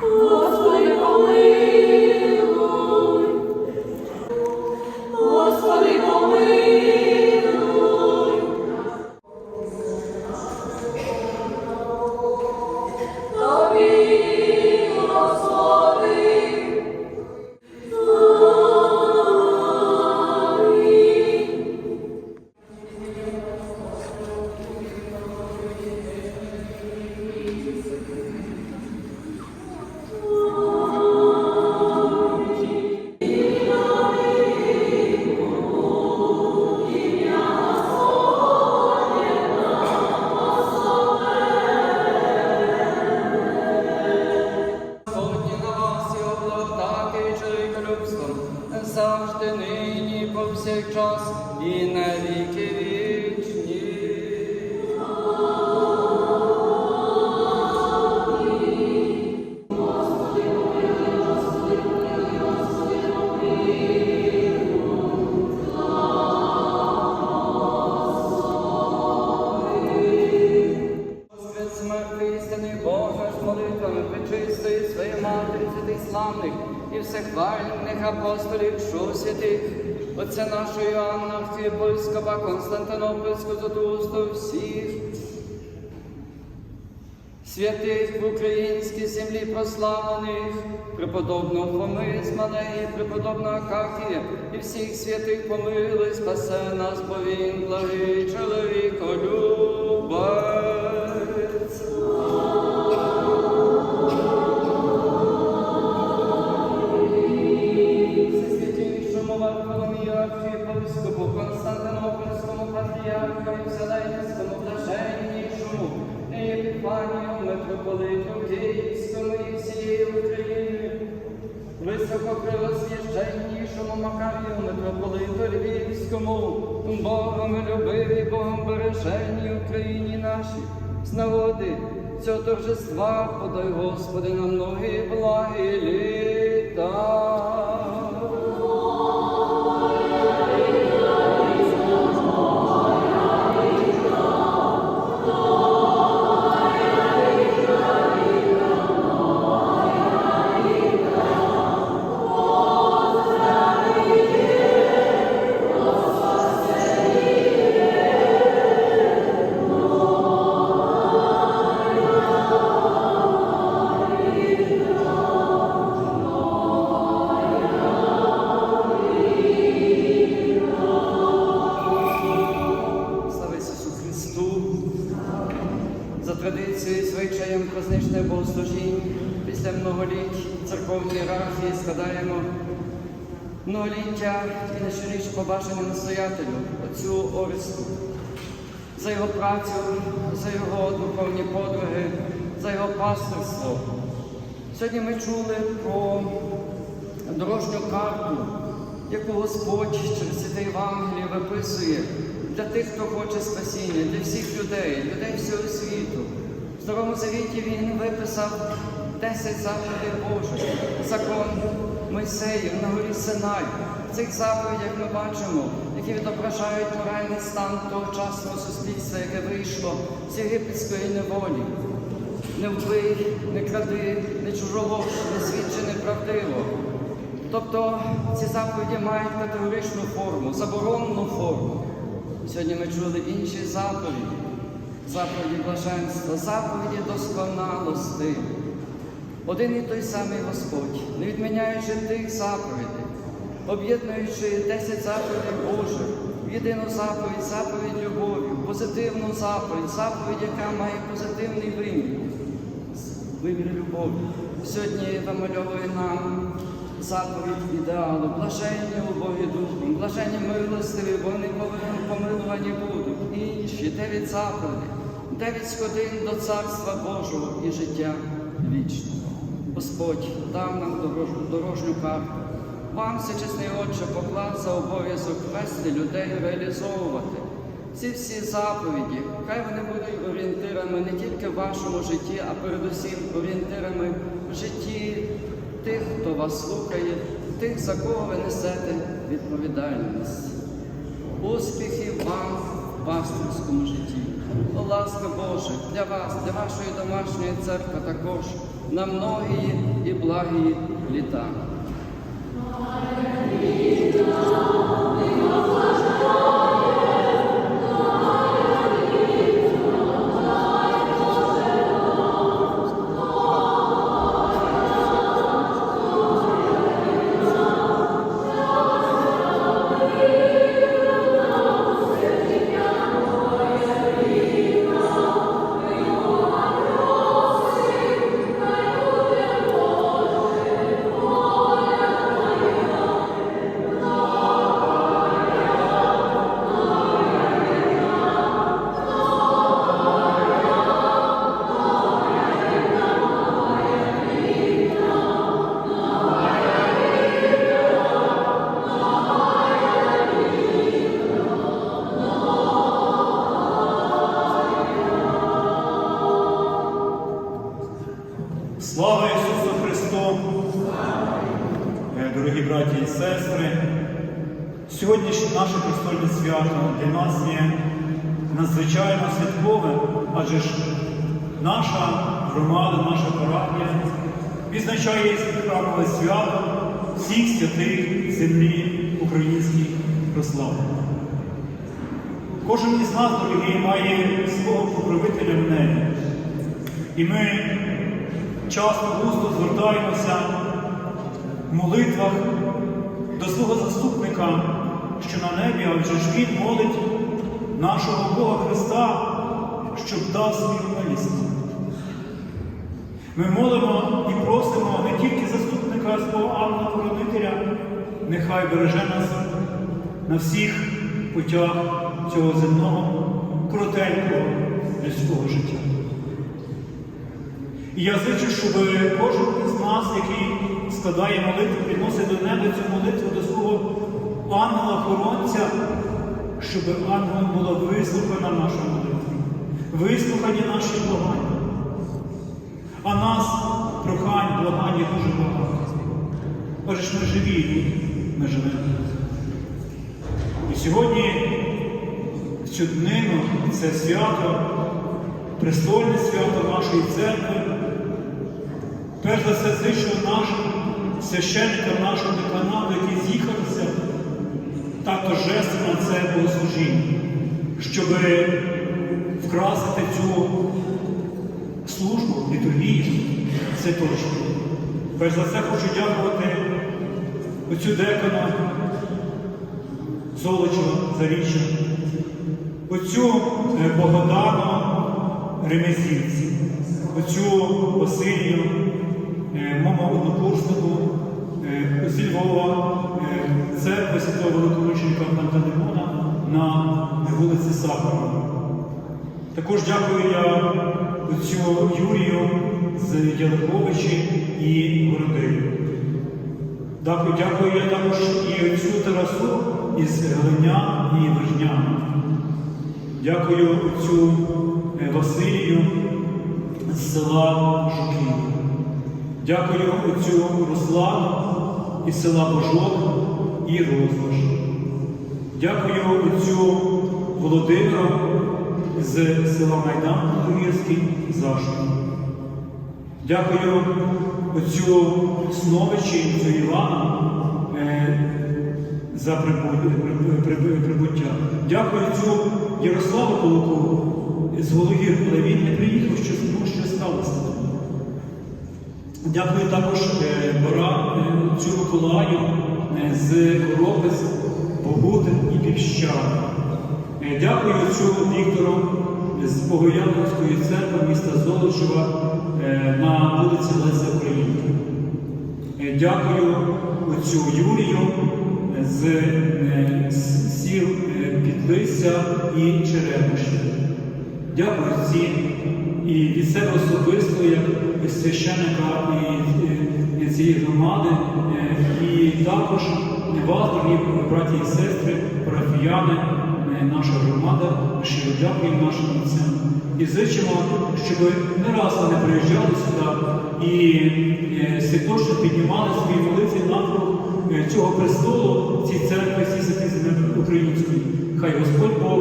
Господи, помилуй. Апостолів, святих, Отця нашого Іоанна, архієпископа Константинопольського Зотусту, всіх святих в українській землі прославлених, преподобного Фоми з Малеї, преподобного Акакія і всіх святих помилуй, спасе нас, бо він благий чоловіколюбець. З нагоди цього торжества подай Господи на многі благі літа. Многоліття і на щоріч побажання настоятелю, отцю Оресту, за його працю, за його духовні подвиги, за його пасторство. Сьогодні ми чули про дорожню карту, яку Господь через святе Євангеліє виписує для тих, хто хоче спасіння, для всіх людей, людей всього світу. В Старому Завіті він виписав 10 заповідей Божих, закон Мойсеїв на горі Синай. В цих заповідях ми бачимо, які відображають моральний стан тогочасного суспільства, яке вийшло з єгипетської неволі. Не вбий, не кради, не чужолож, не свідчи неправдиво. Тобто ці заповіді мають категоричну форму, заборонену форму. Сьогодні ми чули інші заповіді, заповіді блаженства, заповіді досконалости. Один і той самий Господь, не відміняючи тих заповідей, об'єднуючи 10 заповідей Божих в єдину заповідь, заповідь любові, позитивну заповідь, заповідь, яка має позитивний вимір, вимір любові. Сьогодні вимальовує нам заповідь ідеалу, блаженні убогі духом, блаженні милостиві, бо вони помилувані будуть. Інші дев'ять заповідей, дев'ять сходин до Царства Божого і життя вічного. Господь дав нам дорожню, дорожню карту. Вам, всечесний Отче, поклав за обов'язок вести людей, реалізовувати ці всі заповіді. Хай вони будуть орієнтирами не тільки в вашому житті, а передусім орієнтирами в житті тих, хто вас слухає, тих, за кого ви несете відповідальність. Успіхів вам в пастирському житті. О, ласка Божа, для вас, для вашої домашньої церкви також. На многії і благі літа. Свято для нас є надзвичайно святкове, адже ж наша громада, наша парафія відзначає храмове свято всіх святих землі українській прослави. Кожен із нас, дорогі, має свого покровителя в небі. І ми часто густо звертаємося в молитвах до свого заступника, що на небі, адже ж Він молить нашого Бога Христа, щоб дав свою милість. Ми молимо і просимо не тільки заступника свого ангела Хоронителя, нехай береже нас на всіх путях цього земного коротенького людського життя. І я зичу, щоб кожен із нас, який складає молитву, підносить до неба цю молитву до свого ангела-хоронця, щоб ангелом була вислухана наша молитва, вислухані наші благання. А нас прохань, благань є дуже багато. Ж ми живі ми живемо. І сьогодні цю днину це свято, престольне свято нашої церкви. Перш за все зичу нашим священникам нашого деканаду, які з'їхалися так торжественно на це богослужіння, щоб вкрасити цю службу, літургію, це точно. Перш за все хочу дякувати оцю декану Золочева Заріччя, оцю е, Богодану Ремезівці, оцю Василію, е, мому однокурснику зі Львова, е, церкви Святого Великомученика Пантелеймона на вулиці Сахарова. Також дякую я оцю Юрію з Яликовичі і Городею. Дякую, я також і оцю Тарасу із Галиня і Вижня. Дякую оцю е, Василію з села Жуків. Дякую оцю Руслану із села Божок і Розваж. Дякую оцю Володимиру з села Майдан Гірський Зашків. Дякую оцю Сновичі, Івана е, за прибу- прибу- прибу- прибуття. Дякую цю Ярославу Полукову з Гологір, але він не приїхав, що ну, що сталося. Дякую також е, Бора, е, цю Миколаю е, з Коропець, Богутин і Півщан. Дякую цю Віктору з Богоявленської церкви міста Золочева на вулиці Леся Українки. Дякую оцю Юрію з, сіл Підлися і Черемуші. Дякую всім і від себе особисто, як священника і, цієї громади, е, і також вас, дорогі браті і сестри, парафіяни, е, наша громада, щиро дякуємо нашим отцям. І зичимо, щоб не раз вони приїжджали сюди і е, святочно піднімали свої навколо е, цього престолу, цій церкві, всій святій землі української. Хай Господь Бог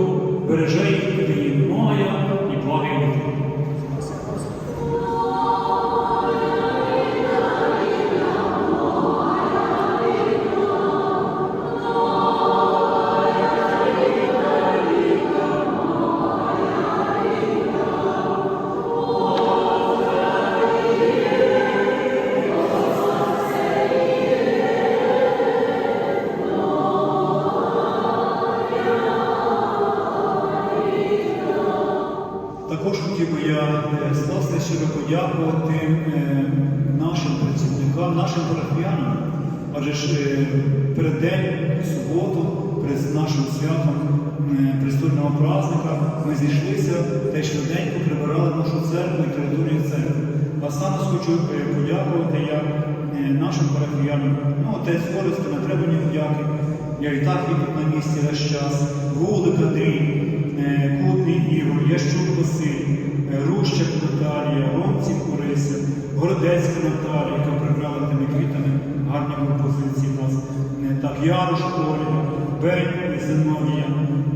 береже їх, дає многоя і благає. Нашим парафіянам. Адже ж е, перед день, суботу, перед нашим святом е, престольного праздника, ми зійшлися та й швиденько прибирали нашу церкву і територію церкви. А саме хочу е, подякувати я нашим парафіянам. Ну, отець Оресту, не треба ні подяки. Я і так тут на місці весь час. Вулик Андрій, Кутний Ігор, Ящук Василь, Рущак Наталія, Ромців Орися, Городецька Наталія, квітами гарні композиції в нас. Е, Так, Ярош Оля, Бень Зиновія,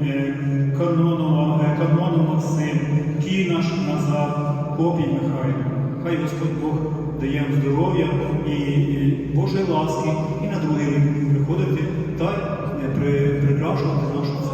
е, Канонова, е, Канонов Максим, Кінаш Назар, Копій Михайло. Хай Господь Бог дає вам здоров'я і, і Божої ласки, і на другий рік приходити та при, прикрашувати нашу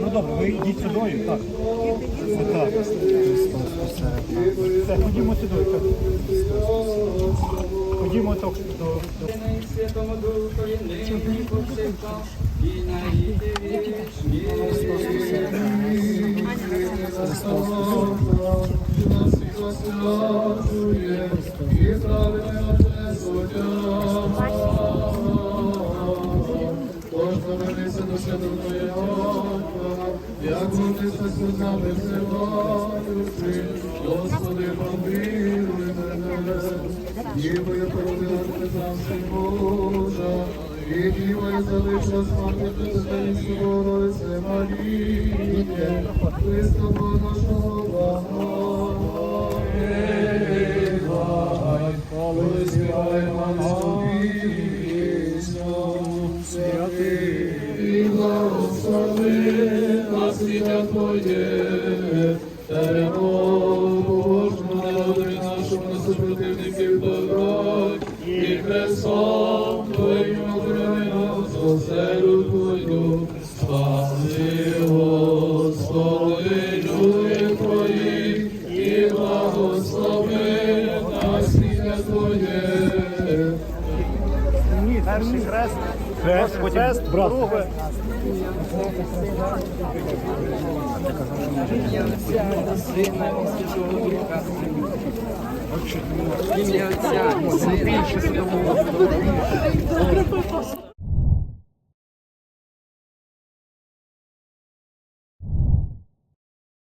Ну добре, ви йдіть сюди, так. Отак. Все, ходімо сюди. Ходімо так до, до Святому Духові, Повернися до святого Його, як вони з нами взиваючи, Господи, помилуй мене, ніби я породила Христанський Божа, і діва залишила смерти Христинську Богородице Марії, Христова нашого благо. Вам пісню, Твоє, Божому народові нашому на супротивників добро, і Христом Твоїм охорони нас, оселю Твою, спаси, Господи, люди Твої, і благослови нас Твоє. Перший хрест. Хрест, фест, брат. Ім'я Отця Сина. і Святого Духа.